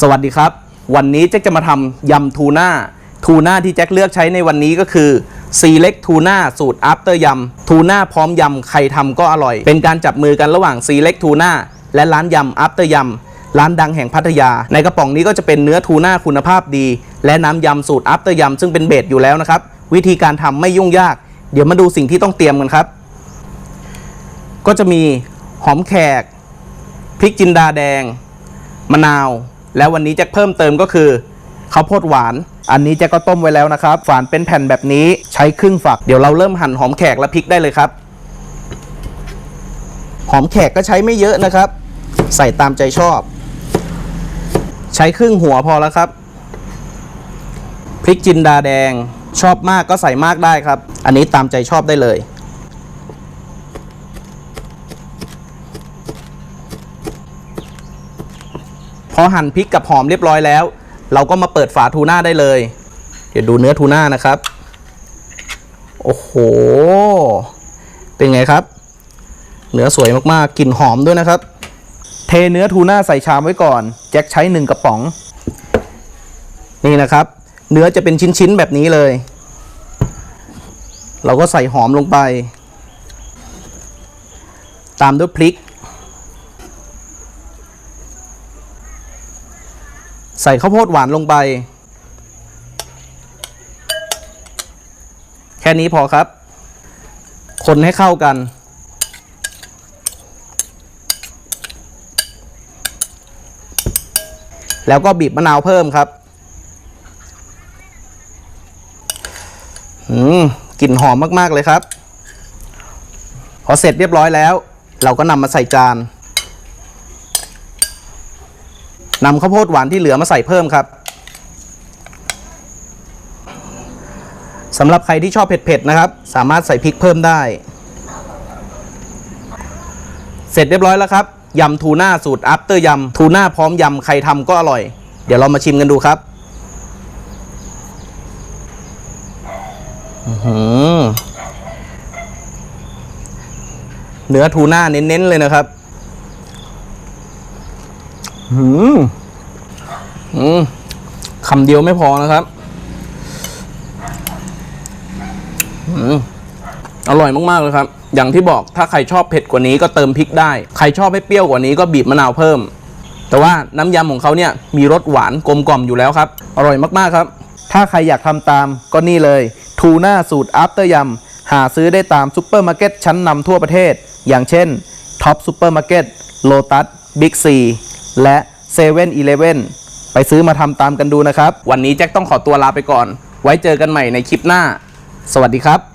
สวัสดีครับ วันนี้แจ็คจะมาทำยำทูน่าทูน่าที่แจ็คเลือกใช้ในวันนี้ก็คือซีเล็กทูน่าสูตร after ยำทูน่าพร้อมยำใครทำก็อร่อย เป็นการจับมือกันระหว่างซีเล็กทูน่าและร้านยำ after ยำร้านดังแห่งพัทยา ในกระป๋องนี้ก็จะเป็นเนื้อทูน่าคุณภาพดี และน้ำยำสูตร after ยำซึ่งเป็นเบสอยู่แล้วนะครับ วิธีการทำไม่ยุ่งยาก เดี๋ยวมาดูสิ่งที่ต้องเตรียมกันครับ ก็จะมีหอมแขกพริกจินดาแดง มะนาว แล้ววันนี้แจ็คเพิ่มเติมก็คือข้าวโพดหวาน อันนี้แจ็คก็ต้มไว้แล้วนะครับ ฝานเป็นแผ่นแบบนี้ใช้ครึ่งฝัก เดี๋ยวเราเริ่มหั่นหอมแขกและพริกได้เลยครับ หอมแขกก็ใช้ไม่เยอะนะครับ ใส่ตามใจชอบ ใช้ครึ่งหัวพอแล้วครับ พริกจินดาแดงชอบมากก็ใส่มากได้ครับ อันนี้ตามใจชอบได้เลย พอหั่นพริกกับหอมเรียบร้อยแล้ว เราก็มาเปิดฝาทูน่าได้เลย เดี๋ยวดูเนื้อทูน่านะครับ โอ้โห เป็นไงครับ เนื้อสวยมากๆกลิ่นหอมด้วยนะครับ เทเนื้อทูน่าใส่ชามไว้ก่อน แจ็คใช้หนึ่งกระป๋อง นี่นะครับ เนื้อจะเป็นชิ้นๆแบบนี้เลย เราก็ใส่หอมลงไป ตามด้วยพริก ใส่ข้าวโพดหวานลงไป แค่นี้พอครับ คนให้เข้ากัน แล้วก็บีบมะนาวเพิ่มครับอืมกลิ่นหอมมาก ๆ เลยครับ พอเสร็จเรียบร้อยแล้ว เราก็นำมาใส่จาน นำข้าวโพดหวานที่เหลือมาใส่เพิ่มครับสำหรับใครที่ชอบเผ็ดๆนะครับ สามารถใส่พริกเพิ่มได้ เสร็จเรียบร้อยแล้วครับยำทูน่าสูตร after ยำทูน่าพร้อมยำใครทำก็อร่อย เดี๋ยวเรามาชิมกันดูครับอื้อเนื้อทูน่าเน้นๆเลยนะครับ อืมอืมคำเดียวไม่พอนะครับอืมอร่อยมากๆเลยครับ อย่างที่บอกถ้าใครชอบเผ็ดกว่านี้ก็เติมพริกได้ ใครชอบให้เปรี้ยวกว่านี้ก็บีบมะนาวเพิ่ม แต่ว่าน้ำยำของเขาเนี่ยมีรสหวานกลมกล่อมอยู่แล้วครับ อร่อยมากๆครับ ถ้าใครอยากทำตามก็นี่เลยทูน่าสูตร after ยำหาซื้อได้ตามซูเปอร์มาร์เก็ตชั้นนำทั่วประเทศ อย่างเช่นท็อปซูเปอร์มาร์เก็ตโลตัสบิ๊กซี และ7 e เ e ่ e อไปซื้อมาทำตามกันดูนะครับ วันนี้แจ็คต้องขอตัวลาไปก่อน ไว้เจอกันใหม่ในคลิปหน้า สวัสดีครับ